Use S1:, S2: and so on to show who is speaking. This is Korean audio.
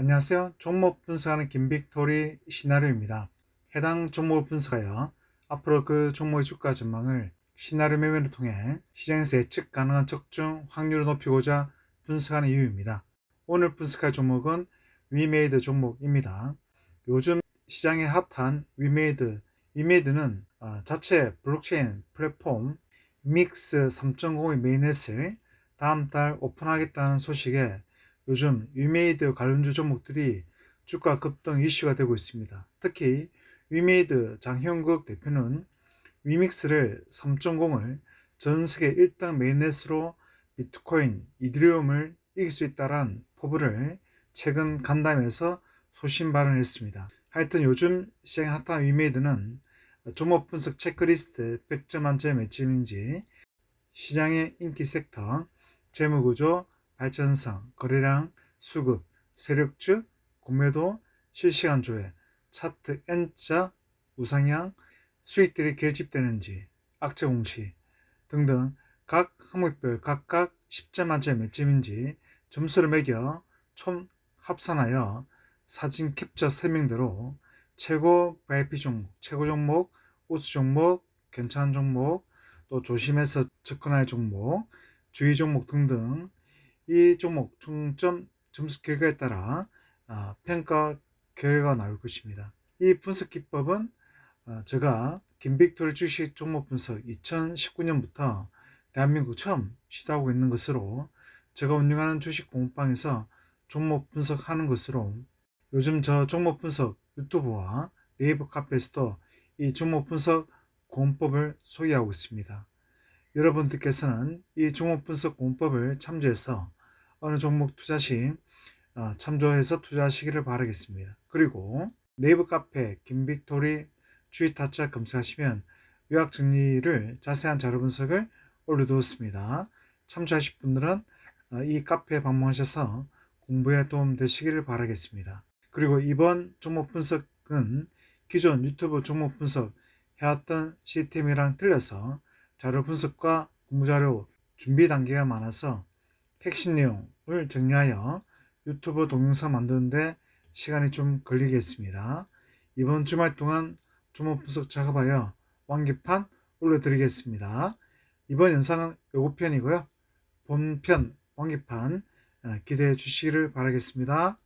S1: 안녕하세요. 종목 분석하는 김빅토리 시나리오입니다. 해당 종목을 분석하여 앞으로 그 종목의 주가 전망을 시나리오 매매를 통해 시장에서 예측 가능한 적중 확률을 높이고자 분석하는 이유입니다. 오늘 분석할 종목은 위메이드 종목입니다. 요즘 시장에 핫한 위메이드, 위메이드는 어, 자체 블록체인 플랫폼 믹스 3.0의 메인넷을 다음 달 오픈하겠다는 소식에 요즘 위메이드 관련주 종목들이 주가 급등 이슈가 되고 있습니다. 특히 위메이드 장형국 대표는 위믹스를 3.0을 전 세계 1등 메인넷으로 비트코인, 이드리움을 이길 수 있다란 포부를 최근 간담회에서 소신 발언했습니다. 하여튼 요즘 시장 핫한 위메이드는 종목 분석 체크리스트 100점 만점의 매점인지 시장의 인기 섹터, 재무구조, 발전성, 거래량, 수급, 세력주, 공매도, 실시간 조회, 차트 N자, 우상향, 수익들이 결집되는지, 악재 공시 등등 각 항목별 각각 10점 만점의 몇 점인지 점수를 매겨 총 합산하여 사진 캡처 설명대로 최고 VIP 종목, 최고 종목, 우수 종목, 괜찮은 종목, 또 조심해서 접근할 종목, 주의 종목 등등 이 종목 총점 점수 결과에 따라 아, 평가 결과가 나올 것입니다. 이 분석 기법은 어, 제가 김빅토리 주식 종목 분석 2019년부터 대한민국 처음 시도하고 있는 것으로 제가 운영하는 주식 공부방에서 종목 분석하는 것으로 요즘 저 종목 분석 유튜브와 네이버 카페에서도 이 종목 분석 공법을 소개하고 있습니다. 여러분들께서는 이 종목 분석 공법을 참조해서 어느 종목 투자 시 어, 참조해서 투자하시기를 바라겠습니다. 그리고 네이버 카페 김빅토리 주의 타짜 검색하시면 요약 정리를 자세한 자료 분석을 올려두었습니다. 참조하실 분들은 어, 이 카페에 방문하셔서 공부에 도움 되시기를 바라겠습니다. 그리고 이번 종목 분석은 기존 유튜브 종목 분석 해왔던 시스템이랑 틀려서 자료 분석과 공부 자료 준비 단계가 많아서 핵심 내용을 정리하여 유튜브 동영상 만드는데 시간이 좀 걸리겠습니다. 이번 주말 동안 종목 분석 작업하여 완기판 올려드리겠습니다. 이번 영상은 요거편이고요. 본편 완기판 어, 기대해 주시기를 바라겠습니다.